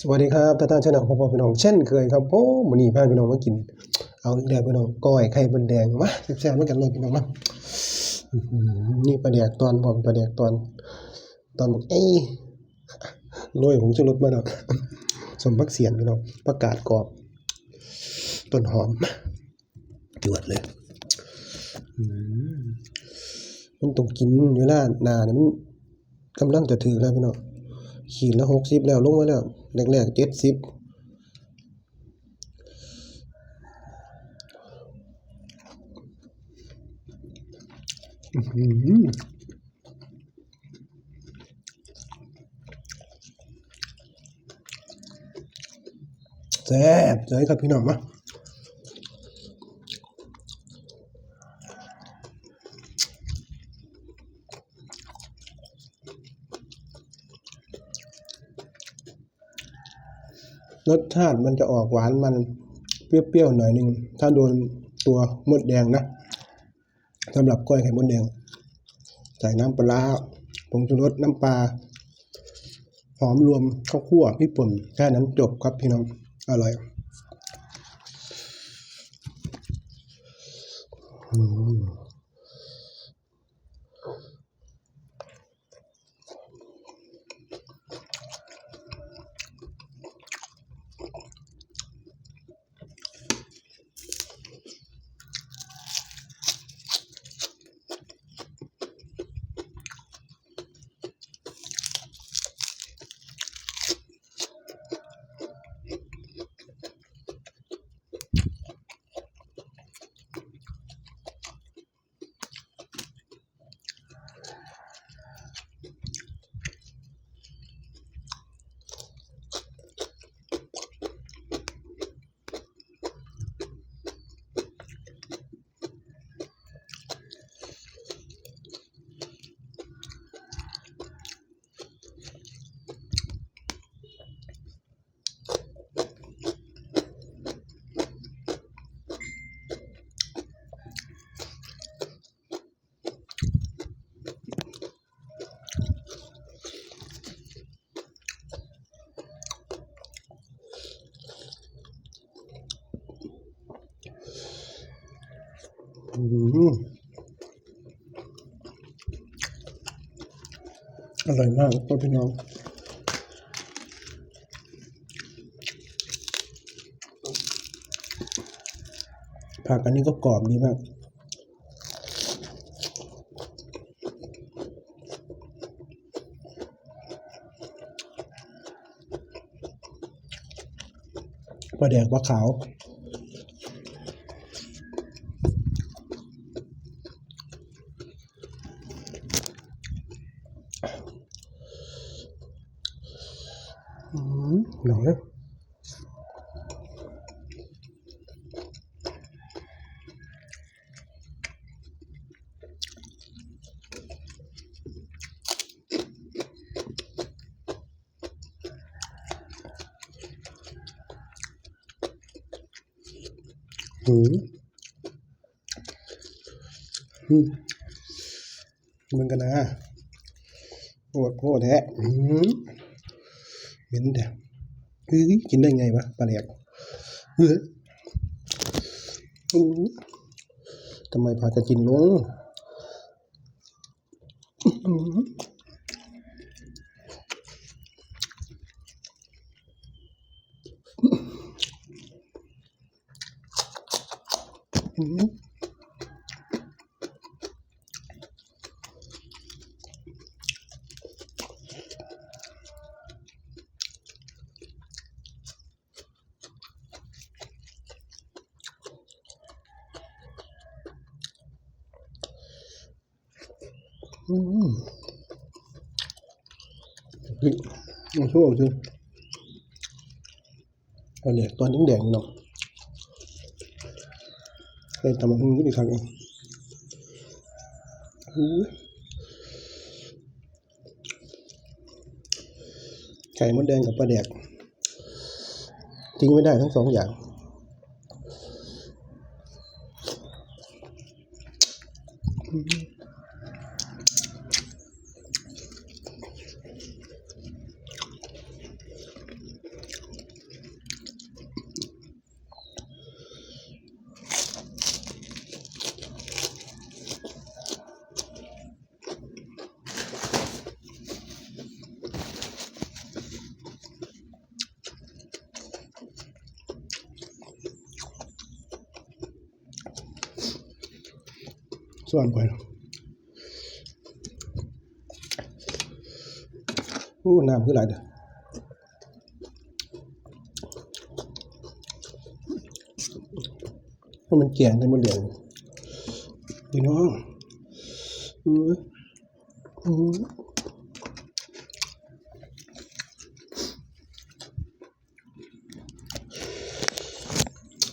สวัสดีครับท่านท่านชนะพ่อพ่อพี่น้องเช่นเคยครับโอ้มื้อนี้พาพี่น้องมากิน เอาอีกแล้วพี่น้องก้อยไข่บนแดงมาแซ่บๆด้วยกันเลยพี่น้องมานี่ปลาแดกตอนพร้อมปลาแดกตอน ตอนบอกเอ้ยโรยผงชูรสมาแล้วสมพักเสียนพี่น้องประกาศกรอบต้นหอมจวดเลยมมันต้องกินเวลาหนาเนี่ยมันกำลังจะถือแล้วพี่น้อง ขีดละหกสิบแล้วลงมาแล้วแรกๆเจ็ดสิบแซ่บเลยครับพี่น้องมา รสชาติมันจะออกหวานมันเปรี้ยวๆหน่อยหนึ่งถ้าโดนตัวมดแดงนะสำหรับก้อยไข่มดแดง ใส่น้ำปลาร้าผงชูรสน้ำปลาหอมรวมข้าวคั่วพริกป่นแค่นั้นจบครับพี่น้องอร่อยอืม อร่อยมากครับพี่น้องผักอันนี้ก็กรอบดีมากปลาแดกปลาขาว อืมหน่อย อืมอืมมันกันนะโอดโคตรแท้อืมเหม็นเด้อเฮ้ยกินได้ไงวะปลาแดกเฮ้ยทำไมพากันกินลง อื้อหืออื้อหืออืมเฮ้ยเอาชั่วจริงปลาแดกตอนแดงๆเนาะใส่ตำบักหุ่งก็ดีครับอู้ไข่มดแดงกับปลาแดกทิ้งไม่ได้ทั้งสองอย่าง ส่วนก่อนอู้น้ำคือหลายเด้อเพราะมันแกงได้หมดเดียวพี่น้องอู้อู้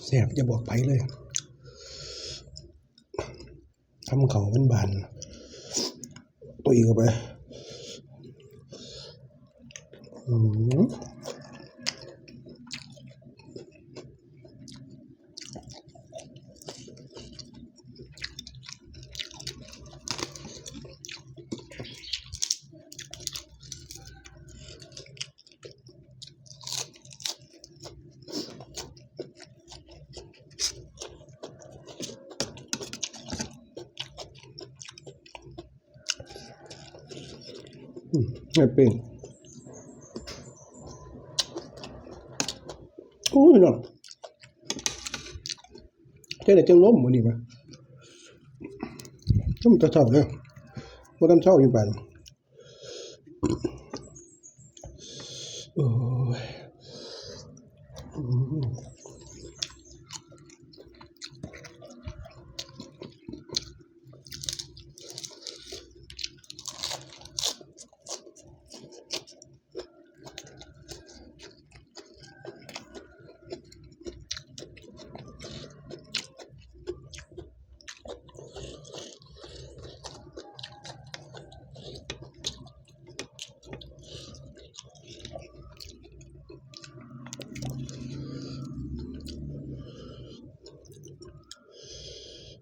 แซ่บจะบอกไปเลย ทำเขาเป็นบานตัวอีกเข้าไป อืม ไม่เป็นโอ้ยน้องเจ้าไหนจังล้มวันนี่มาล้มตะเท่าเลยว่าตำเท่าอยู่บ้านโอ้ยอืม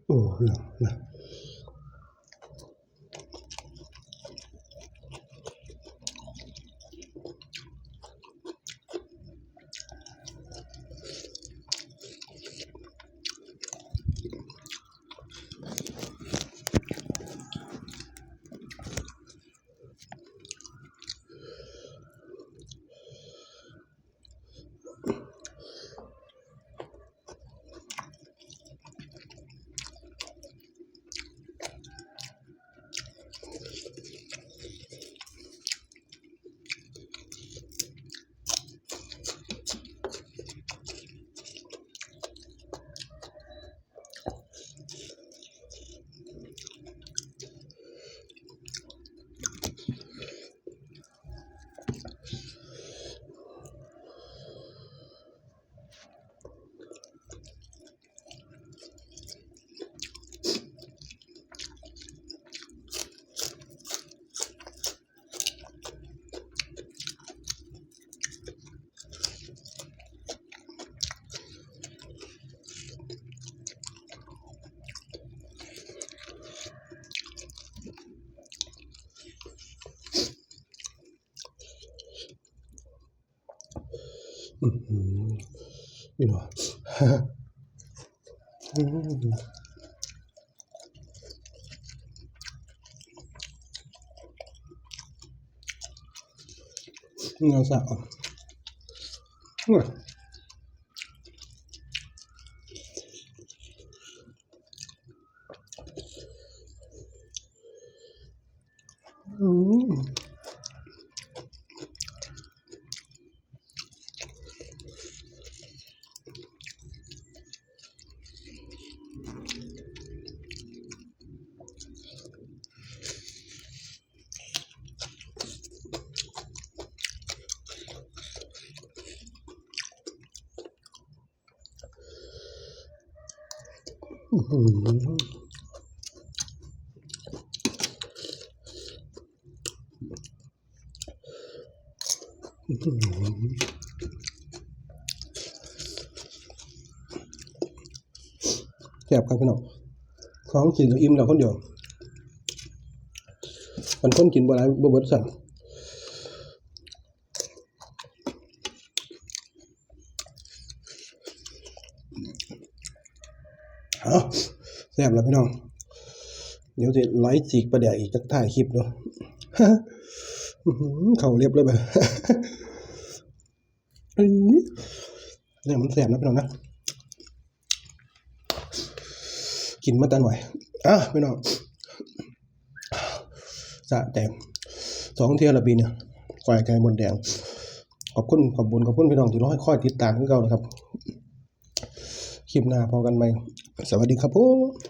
โอ้ยนะอืมนี่เนาะอืมเงาสาวเนี่ยอืม อื้อหืออื้อหือ แซ่บครับพี่น้องของกินแล้วอิ่มแล้วคนเดียวมันคนกินบ่หลายบ่เบิดสั่ง เอาแซ่บแล้วพี่น้อง เดี๋ยวจะไลฟ์จีกประเดี๋ยวอีกจะถ่ายคลิปดูอื้อหือเขาเรียบเลยแบบเนี่ยมันแสบนะพี่น้องนะ กินมาต่หน่อย อะพี่น้องสะแต่สองเที่ยวละปีเนี่ยก้อยไข่มดแดง ขอบคุณขอบบุญขอบคุณพี่น้องที่ร้อยค่อยติดตามคือเก่านะครับ คลิปหน้าพอกันไหม สวัสดีครับผม